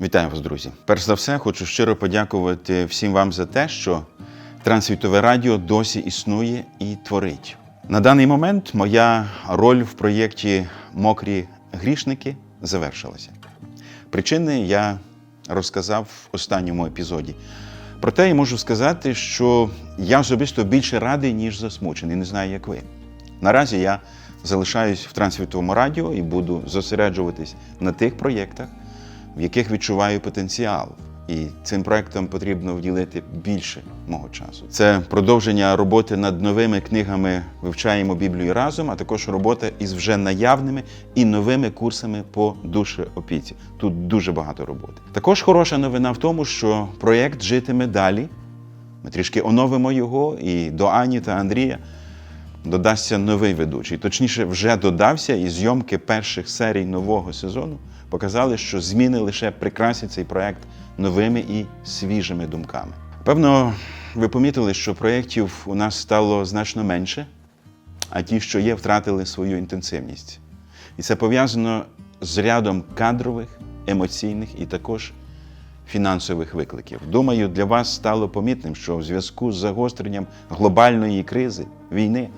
Вітаю вас, друзі! Перш за все, хочу щиро подякувати всім вам за те, що Трансвітове радіо досі існує і творить. На даний момент моя роль в проєкті Мокрі грішники завершилася. Причини я розказав в останньому епізоді. Проте я можу сказати, що я особисто більше радий, ніж засмучений. Не знаю, як ви. Наразі я залишаюсь в Трансвітовому радіо і буду зосереджуватись на тих проєктах, в яких відчуваю потенціал. І цим проектам потрібно вділити більше мого часу. Це продовження роботи над новими книгами Вивчаємо Біблію разом, а також робота із вже наявними і новими курсами по душеопіці. Тут дуже багато роботи. Також хороша новина в тому, що проєкт житиме далі. Ми трішки оновимо його, і до Ані та Андрія додасться новий ведучий. Точніше, вже додався, і зйомки перших серій нового сезону показали, що зміни лише прикрасять цей проект новими і свіжими думками. Певно, ви помітили, що проєктів у нас стало значно менше, а ті, що є, втратили свою інтенсивність. І це пов'язано з рядом кадрових, емоційних і також фінансових викликів. Думаю, для вас стало помітним, що в зв'язку з загостренням глобальної кризи, війни,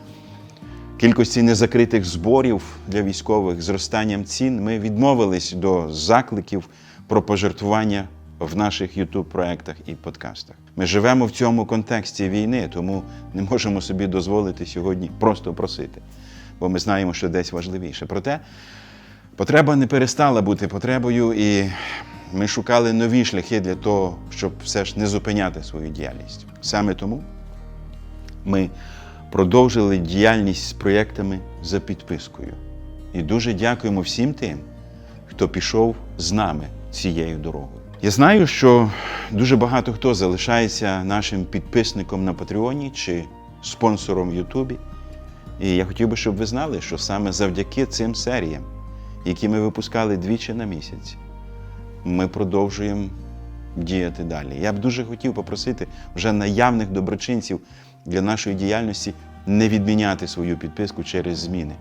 кількості незакритих зборів для військових, зростанням цін, ми відмовились до закликів про пожертвування в наших youtube проектах і подкастах. Ми живемо в цьому контексті війни, тому не можемо собі дозволити сьогодні просто просити, бо ми знаємо, що десь важливіше. Проте потреба не перестала бути потребою, і ми шукали нові шляхи для того, щоб все ж не зупиняти свою діяльність. Саме тому ми продовжили діяльність з проєктами за підпискою. І дуже дякуємо всім тим, хто пішов з нами цією дорогою. Я знаю, що дуже багато хто залишається нашим підписником на Патреоні чи спонсором в Ютубі. І я хотів би, щоб ви знали, що саме завдяки цим серіям, які ми випускали двічі на місяць, ми продовжуємо діяти далі. Я б дуже хотів попросити вже наявних доброчинців для нашої діяльності не відміняти свою підписку через зміни.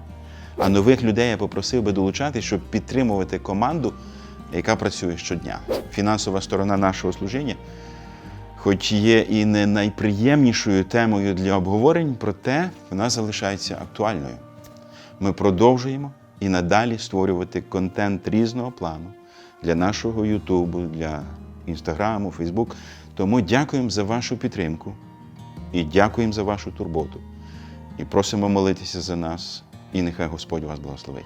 А нових людей я попросив би долучати, щоб підтримувати команду, яка працює щодня. Фінансова сторона нашого служіння, хоч є і не найприємнішою темою для обговорень, проте вона залишається актуальною. Ми продовжуємо і надалі створювати контент різного плану для нашого Ютубу, для Інстаграму, Фейсбук. Тому дякуємо за вашу підтримку і дякуємо за вашу турботу. І просимо молитися за нас, і нехай Господь вас благословить.